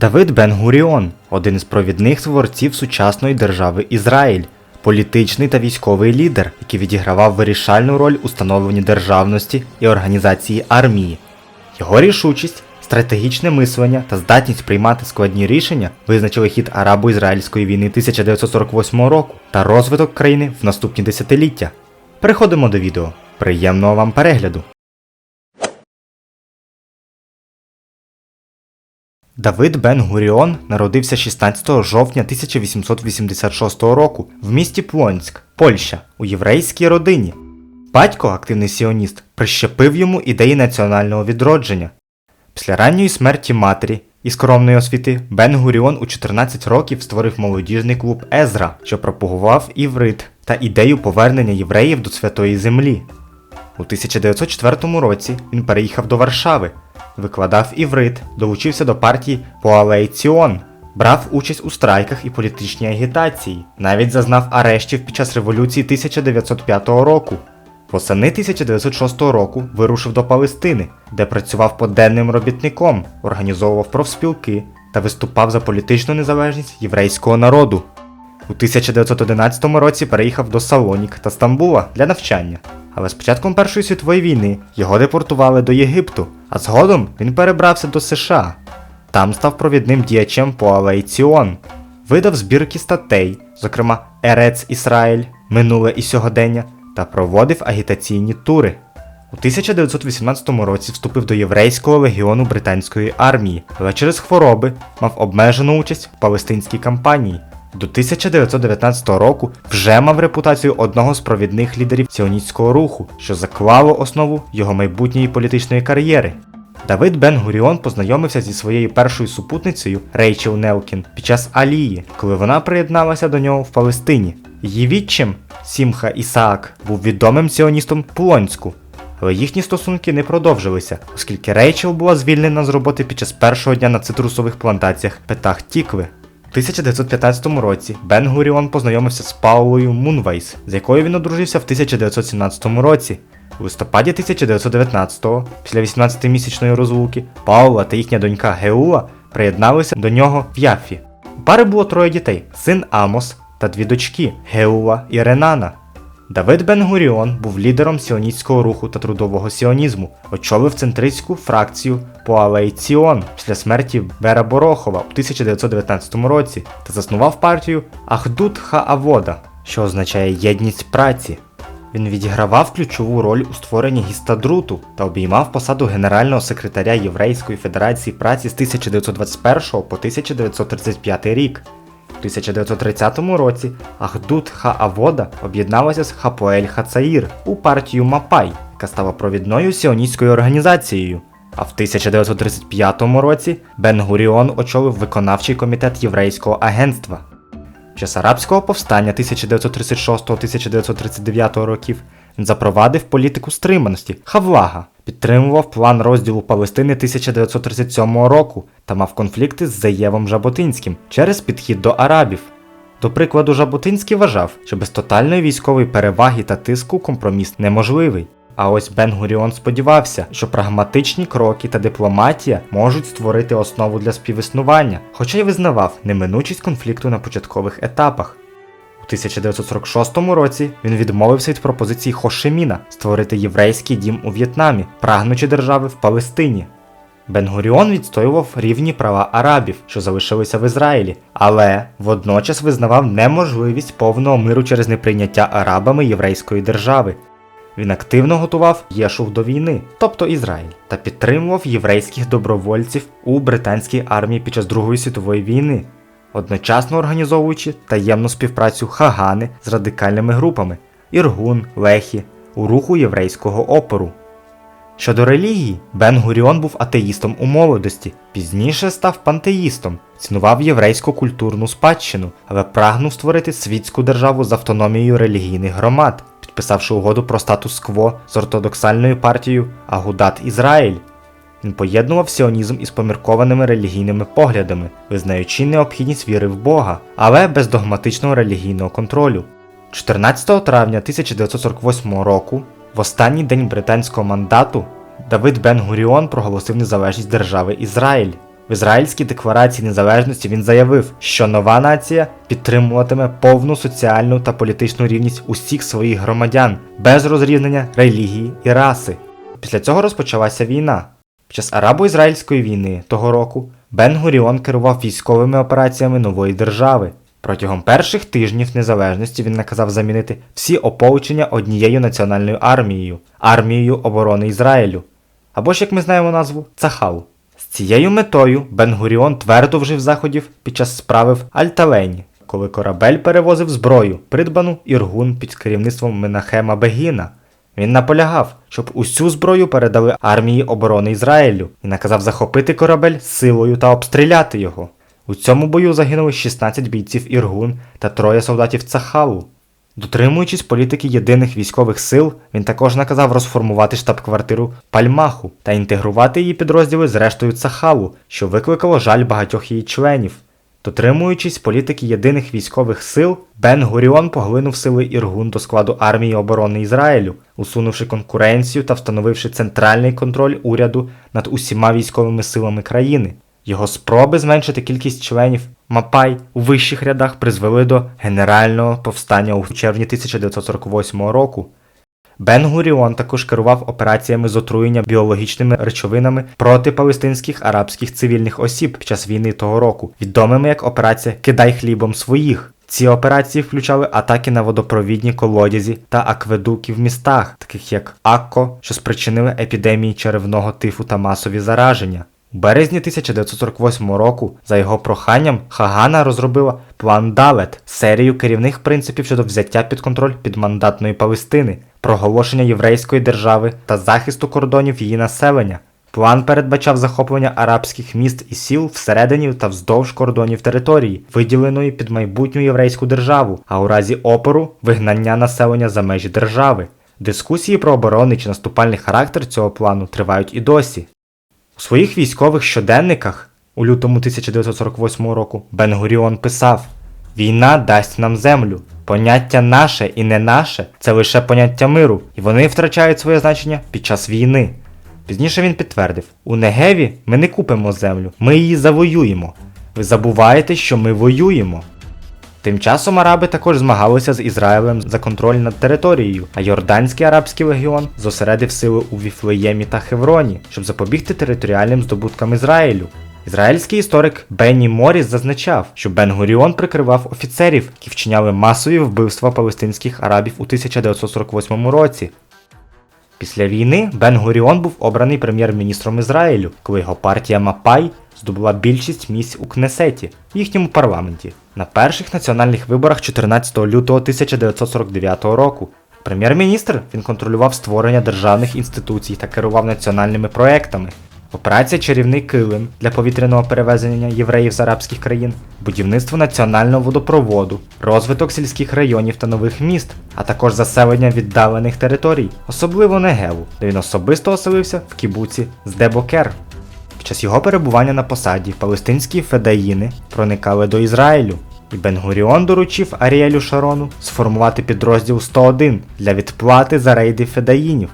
Давид Бен-Гуріон один із провідних творців сучасної держави Ізраїль, політичний та військовий лідер, який відігравав вирішальну роль у становленні державності і організації армії. Його рішучість, стратегічне мислення та здатність приймати складні рішення визначили хід арабо-ізраїльської війни 1948 року та розвиток країни в наступні десятиліття. Переходимо до відео. Приємного вам перегляду! Давид Бен Гуріон народився 16 жовтня 1886 року в місті Плонськ, Польща, у єврейській родині. Батько, активний сіоніст, прищепив йому ідеї національного відродження. Після ранньої смерті матері і скромної освіти Бен Гуріон у 14 років створив молодіжний клуб Езра, що пропагував іврит та ідею повернення євреїв до святої землі. У 1904 році він переїхав до Варшави, викладав іврит, долучився до партії Поалей Ціон, брав участь у страйках і політичній агітації, навіть зазнав арештів під час революції 1905 року. Восени 1906 року вирушив до Палестини, де працював поденним робітником, організовував профспілки та виступав за політичну незалежність єврейського народу. У 1911 році переїхав до Салонік та Стамбула для навчання. Але з початком Першої світової війни його депортували до Єгипту, а згодом він перебрався до США. Там став провідним діячем по Алей Ціон, видав збірки статей, зокрема Ерец Ісраїль, Минуле і сьогодення, та проводив агітаційні тури. У 1918 році вступив до єврейського легіону британської армії, але через хвороби мав обмежену участь в палестинській кампанії. До 1919 року вже мав репутацію одного з провідних лідерів сіоністського руху, що заклало основу його майбутньої політичної кар'єри. Давид Бен Гуріон познайомився зі своєю першою супутницею Рейчел Нелкін під час Алії, коли вона приєдналася до нього в Палестині. Її відчим Сімха Ісаак був відомим сіоністом Плонську, але їхні стосунки не продовжилися, оскільки Рейчел була звільнена з роботи під час першого дня на цитрусових плантаціях Петах Тікви. У 1915 році Бен Гуріон познайомився з Паулою Мунвейс, з якою він одружився в 1917 році. У листопаді 1919-го, після 18-місячної розлуки, Паула та їхня донька Геула приєдналися до нього в Яфі. У пари було троє дітей: син Амос та дві дочки Геула і Ренана. Давид Бен Гуріон був лідером сіоністського руху та трудового сіонізму, очолив центристську фракцію Поалей Ціон після смерті Бера Борохова у 1919 році та заснував партію Ахдут Хаавода, що означає єдність праці. Він відігравав ключову роль у створенні гістадруту та обіймав посаду генерального секретаря Єврейської Федерації праці з 1921 по 1935 рік. У 1930 році Ахдут Хаавода об'єдналася з Хапоель Хацаїр у партію Мапай, яка стала провідною сіоністською організацією. А в 1935 році Бен Гуріон очолив виконавчий комітет єврейського агентства. В час арабського повстання 1936-1939 років він запровадив політику стриманості Хавлага, підтримував план розділу Палестини 1937 року та мав конфлікти з Заєвом Жаботинським через підхід до арабів. До прикладу, Жаботинський вважав, що без тотальної військової переваги та тиску компроміс неможливий. А ось Бен Гуріон сподівався, що прагматичні кроки та дипломатія можуть створити основу для співіснування, хоча й визнавав неминучість конфлікту на початкових етапах. У 1946 році він відмовився від пропозиції Хошеміна створити єврейський дім у В'єтнамі, прагнучи держави в Палестині. Бен-Гуріон відстоював рівні права арабів, що залишилися в Ізраїлі, але водночас визнавав неможливість повного миру через неприйняття арабами єврейської держави. Він активно готував Єшув до війни, тобто Ізраїль, та підтримував єврейських добровольців у британській армії під час Другої світової війни, одночасно організовуючи таємну співпрацю Хагани з радикальними групами Іргун, Лехі у руху єврейського опору. Щодо релігії, Бен Гуріон був атеїстом у молодості, пізніше став пантеїстом, цінував єврейську культурну спадщину, але прагнув створити світську державу з автономією релігійних громад, підписавши угоду про статус-кво з ортодоксальною партією Агудат Ізраїль. Він поєднував сіонізм із поміркованими релігійними поглядами, визнаючи необхідність віри в Бога, але без догматичного релігійного контролю. 14 травня 1948 року, в останній день британського мандату, Давид Бен Гуріон проголосив незалежність держави Ізраїль. В ізраїльській декларації незалежності він заявив, що нова нація підтримуватиме повну соціальну та політичну рівність усіх своїх громадян без розрізнення релігії і раси. Після цього розпочалася війна. Під час арабо-ізраїльської війни того року Бен Гуріон керував військовими операціями нової держави. Протягом перших тижнів незалежності він наказав замінити всі ополчення однією національною армією армією оборони Ізраїлю. Або ж, як ми знаємо назву, Цахал. З цією метою Бен Гуріон твердо вжив заходів під час справи в Альталені, коли корабель перевозив зброю, придбану Іргун під керівництвом Менахема Бегіна. Він наполягав, щоб усю зброю передали армії оборони Ізраїлю і наказав захопити корабель силою та обстріляти його. У цьому бою загинули 16 бійців Іргун та троє солдатів Цахалу. Дотримуючись політики єдиних військових сил, він також наказав розформувати штаб-квартиру Пальмаху та інтегрувати її підрозділи з рештою Цахалу, що викликало жаль багатьох її членів. Дотримуючись політики єдиних військових сил, Бен Гуріон поглинув сили Іргун до складу армії оборони Ізраїлю, усунувши конкуренцію та встановивши центральний контроль уряду над усіма військовими силами країни. Його спроби зменшити кількість членів Мапай у вищих рядах призвели до генерального повстання у червні 1948 року. Бен Гуріон також керував операціями з отруєння біологічними речовинами проти палестинських арабських цивільних осіб під час війни того року, відомими як операція Кидай хлібом своїх. Ці операції включали атаки на водопровідні колодязі та акведуки в містах, таких як Акко, що спричинили епідемії черевного тифу та масові зараження. У березні 1948 року, за його проханням, Хагана розробила план Далет, серію керівних принципів щодо взяття під контроль підмандатної Палестини, проголошення єврейської держави та захисту кордонів її населення. План передбачав захоплення арабських міст і сіл всередині та вздовж кордонів території, виділеної під майбутню єврейську державу, а у разі опору вигнання населення за межі держави. Дискусії про оборонний чи наступальний характер цього плану тривають і досі. У своїх військових щоденниках у лютому 1948 року Бен Гуріон писав: Війна дасть нам землю. Поняття наше і не наше це лише поняття миру, і вони втрачають своє значення під час війни. Пізніше він підтвердив: у Негеві ми не купимо землю, ми її завоюємо. Ви забуваєте, що ми воюємо. Тим часом араби також змагалися з Ізраїлем за контроль над територією, а Йорданський арабський легіон зосередив сили у Віфлеємі та Хевроні, щоб запобігти територіальним здобуткам Ізраїлю. Ізраїльський історик Бенні Моріс зазначав, що Бен Гуріон прикривав офіцерів, які вчиняли масові вбивства палестинських арабів у 1948 році. Після війни Бен Гуріон був обраний прем'єр-міністром Ізраїлю, коли його партія Мапай здобула більшість місць у Кнесеті в їхньому парламенті на перших національних виборах 14 лютого 1949 року. Прем'єр-міністр він контролював створення державних інституцій та керував національними проектами. Операція Чарівний килим для повітряного перевезення євреїв з арабських країн, будівництво національного водопроводу, розвиток сільських районів та нових міст, а також заселення віддалених територій, особливо Негеву, де він особисто оселився в кібуці Здебокер. Під час його перебування на посаді палестинські федаїни проникали до Ізраїлю, і Бен-Гуріон доручив Аріелю Шарону сформувати підрозділ 101 для відплати за рейди федаїнів.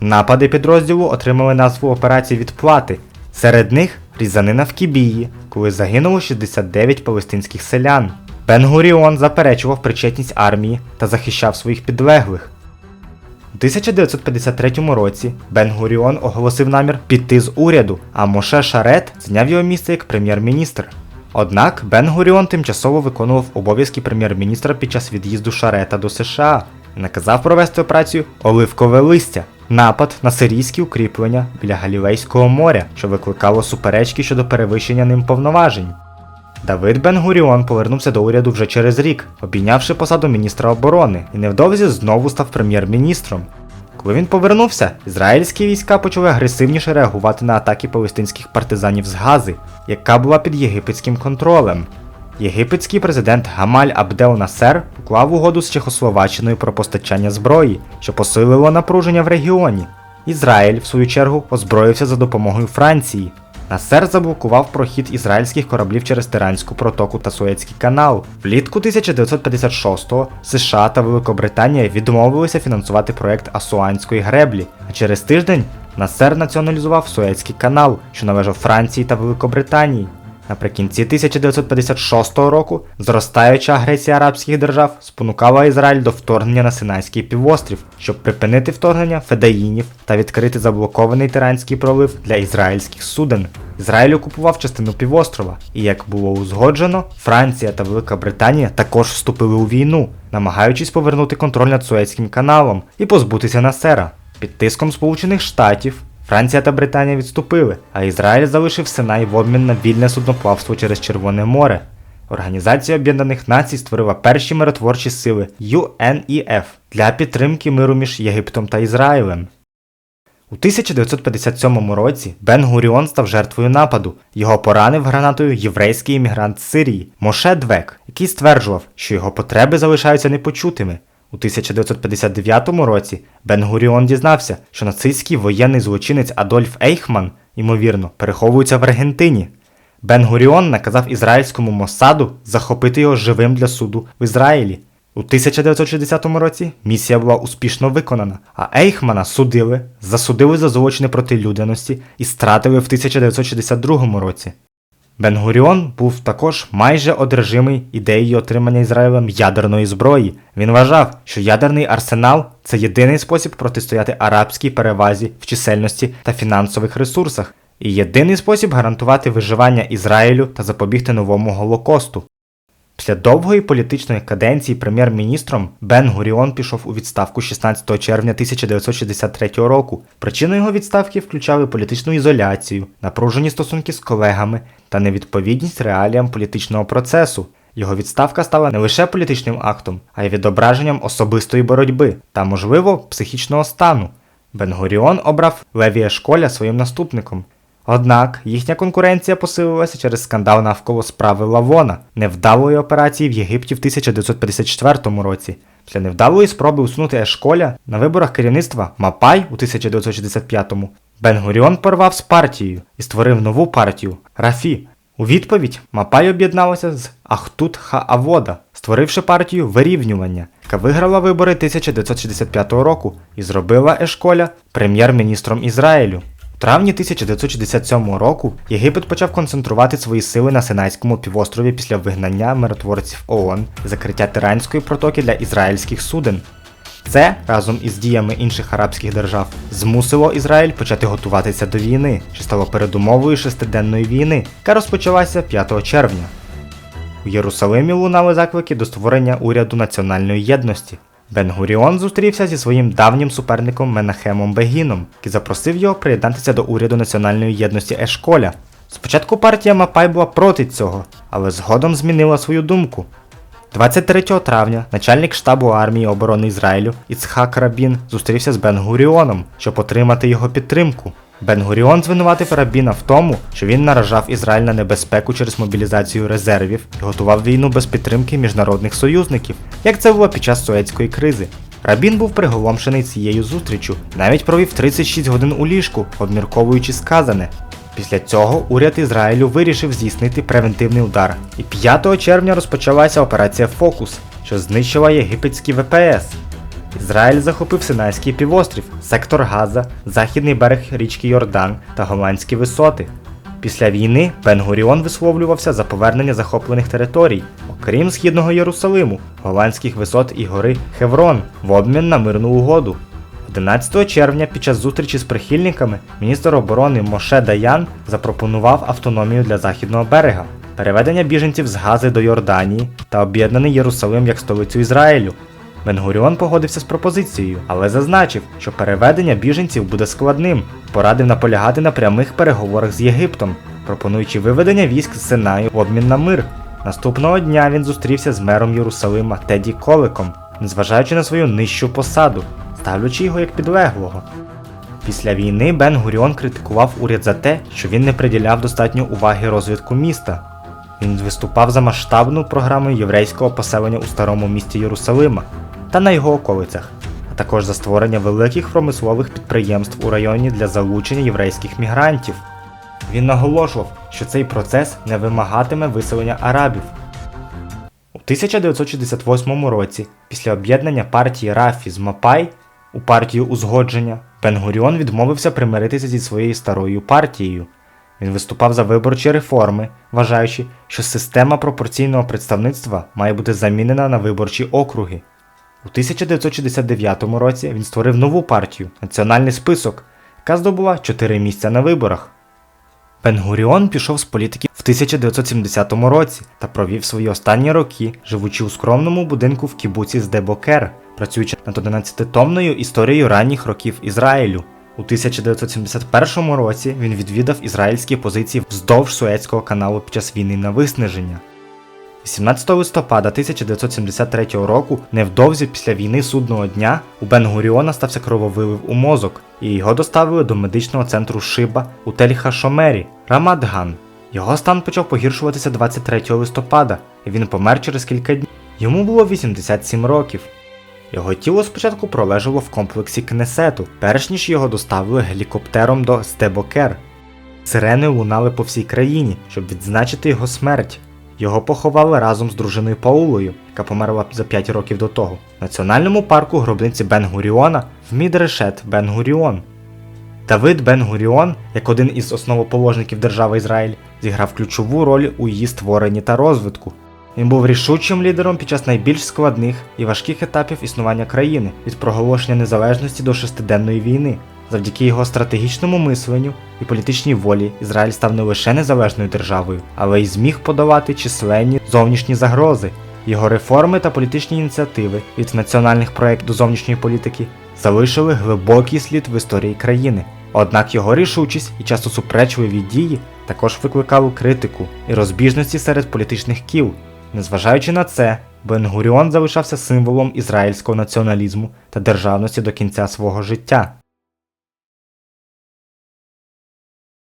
Напади підрозділу отримали назву операції відплати. Серед них різанина в Кібії, коли загинуло 69 палестинських селян. Бен-Гуріон заперечував причетність армії та захищав своїх підлеглих. У 1953 році Бен-Гуріон оголосив намір піти з уряду, а Моше Шарет зняв його місце як прем'єр-міністр. Однак Бен-Гуріон тимчасово виконував обов'язки прем'єр-міністра під час від'їзду Шарета до США і наказав провести операцію Оливкове листя. Напад на сирійські укріплення біля Галілейського моря, що викликало суперечки щодо перевищення ним повноважень. Давид Бен-Гуріон повернувся до уряду вже через рік, обійнявши посаду міністра оборони, і невдовзі знову став прем'єр-міністром. Коли він повернувся, ізраїльські війська почали агресивніше реагувати на атаки палестинських партизанів з Гази, яка була під єгипетським контролем. Єгипетський президент Гамаль Абдел Насер уклав угоду з Чехословаччиною про постачання зброї, що посилило напруження в регіоні. Ізраїль, в свою чергу, озброївся за допомогою Франції. Насер заблокував прохід ізраїльських кораблів через Тиранську протоку та Суецький канал. Влітку 1956-го США та Великобританія відмовилися фінансувати проект Асуанської греблі, а через тиждень Насер націоналізував Суецький канал, що належав Франції та Великобританії. Наприкінці 1956 року зростаюча агресія арабських держав спонукала Ізраїль до вторгнення на Синайський півострів, щоб припинити вторгнення федаїнів та відкрити заблокований Тиранський пролив для ізраїльських суден. Ізраїль окупував частину півострова, і як було узгоджено, Франція та Велика Британія також вступили у війну, намагаючись повернути контроль над Суецьким каналом і позбутися Насера. Під тиском Сполучених Штатів Франція та Британія відступили, а Ізраїль залишив Синай в обмін на вільне судноплавство через Червоне море. Організація Об'єднаних Націй створила перші миротворчі сили UNEF для підтримки миру між Єгиптом та Ізраїлем. У 1957 році Бен Гуріон став жертвою нападу. Його поранив гранатою єврейський іммігрант Сирії Моше Двек, який стверджував, що його потреби залишаються непочутими. У 1959 році Бен Гуріон дізнався, що нацистський воєнний злочинець Адольф Ейхман, ймовірно, переховується в Аргентині. Бен Гуріон наказав ізраїльському Моссаду захопити його живим для суду в Ізраїлі. У 1960 році місія була успішно виконана, а Ейхмана судили, засудили за злочини проти людяності і стратили в 1962 році. Бен-Гуріон був також майже одержимий ідеєю отримання Ізраїлем ядерної зброї. Він вважав, що ядерний арсенал це єдиний спосіб протистояти арабській перевазі в чисельності та фінансових ресурсах, і єдиний спосіб гарантувати виживання Ізраїлю та запобігти новому голокосту. Після довгої політичної каденції прем'єр-міністром Бен Гуріон пішов у відставку 16 червня 1963 року. Причиною його відставки включали політичну ізоляцію, напружені стосунки з колегами та невідповідність реаліям політичного процесу. Його відставка стала не лише політичним актом, а й відображенням особистої боротьби та, можливо, психічного стану. Бен Гуріон обрав Левія Школя своїм наступником. Однак їхня конкуренція посилилася через скандал навколо справи Лавона, невдалої операції в Єгипті в 1954 році. Після невдалої спроби усунути Ешколя на виборах керівництва Мапай у 1965-му Бен Гуріон порвав з партією і створив нову партію Рафі. У відповідь Мапай об'єдналася з Ахтут Хаавода, створивши партію вирівнювання, яка виграла вибори 1965 року і зробила Ешколя прем'єр-міністром Ізраїлю. Травні 1967 року Єгипет почав концентрувати свої сили на Синайському півострові після вигнання миротворців ООН закриття Тиранської протоки для ізраїльських суден. Це разом із діями інших арабських держав змусило Ізраїль почати готуватися до війни, що стало передумовою шестиденної війни, яка розпочалася 5 червня. У Єрусалимі лунали заклики до створення уряду національної єдності. Бен-Гуріон зустрівся зі своїм давнім суперником Менахемом Бегіном, який запросив його приєднатися до уряду національної єдності Ешколя. Спочатку партія Мапай була проти цього, але згодом змінила свою думку. 23 травня начальник штабу армії оборони Ізраїлю Іцхак Рабін зустрівся з Бен-Гуріоном, щоб отримати його підтримку. Бен-Гуріон звинуватив Рабіна в тому, що він наражав Ізраїль на небезпеку через мобілізацію резервів і готував війну без підтримки міжнародних союзників, як це було під час Суецької кризи. Рабін був приголомшений цією зустрічю, навіть провів 36 годин у ліжку, обмірковуючи сказане. Після цього уряд Ізраїлю вирішив здійснити превентивний удар, і 5 червня розпочалася операція Фокус, що знищила єгипетські ВПС. Ізраїль захопив Синайський півострів, сектор Газа, західний берег річки Йордан та Голландські висоти. Після війни Бен-Гуріон висловлювався за повернення захоплених територій, окрім східного Єрусалиму, голландських висот і гори Хеврон, в обмін на мирну угоду. 11 червня під час зустрічі з прихильниками міністр оборони Моше Даян запропонував автономію для західного берега, переведення біженців з Гази до Йорданії та об'єднаний Єрусалим як столицю Ізраїлю. Бенгуріон погодився з пропозицією, але зазначив, що переведення біженців буде складним, порадив наполягати на прямих переговорах з Єгиптом, пропонуючи виведення військ з Синаю в обмін на мир. Наступного дня він зустрівся з мером Єрусалима Теді Коликом, незважаючи на свою нижчу посаду, ставлячи його як підлеглого. Після війни Бен Гуріон критикував уряд за те, що він не приділяв достатньо уваги розвитку міста. Він виступав за масштабну програму єврейського поселення у старому місті Єрусалима та на його околицях, а також за створення великих промислових підприємств у районі для залучення єврейських мігрантів. Він наголошував, що цей процес не вимагатиме виселення арабів. У 1968 році, після об'єднання партії Рафі з Мапай у партію узгодження, Бен-Гуріон відмовився примиритися зі своєю старою партією. Він виступав за виборчі реформи, вважаючи, що система пропорційного представництва має бути замінена на виборчі округи. У 1969 році він створив нову партію Національний список, яка здобула 4 місця на виборах. Бен-Гуріон пішов з політики в 1970 році та провів свої останні роки, живучи у скромному будинку в кібуці з Дебокер, працюючи над 11-томною історією ранніх років Ізраїлю. У 1971 році він відвідав ізраїльські позиції вздовж Суецького каналу під час війни на виснаження. 18 листопада 1973 року, невдовзі після війни судного дня, у Бен-Гуріона стався крововилив у мозок, і його доставили до медичного центру Шиба у Тель-Хашомері, Рамадган. Його стан почав погіршуватися 23 листопада, і він помер через кілька днів. Йому було 87 років. Його тіло спочатку пролежало в комплексі Кнесету, перш ніж його доставили гелікоптером до Стебокер. Сирени лунали по всій країні, щоб відзначити його смерть. Його поховали разом з дружиною Паулою, яка померла за 5 років до того, в національному парку гробниці Бен-Гуріона в Мідрешет Бен-Гуріон. Давид Бен-Гуріон, як один із основоположників держави Ізраїль, зіграв ключову роль у її створенні та розвитку. Він був рішучим лідером під час найбільш складних і важких етапів існування країни від проголошення незалежності до шестиденної війни. Завдяки його стратегічному мисленню і політичній волі Ізраїль став не лише незалежною державою, але й зміг подолати численні зовнішні загрози. Його реформи та політичні ініціативи від національних проєктів до зовнішньої політики залишили глибокий слід в історії країни. Однак його рішучість і часто суперечливі дії також викликали критику і розбіжності серед політичних кіл. Незважаючи на це, Бен-Гуріон залишався символом ізраїльського націоналізму та державності до кінця свого життя.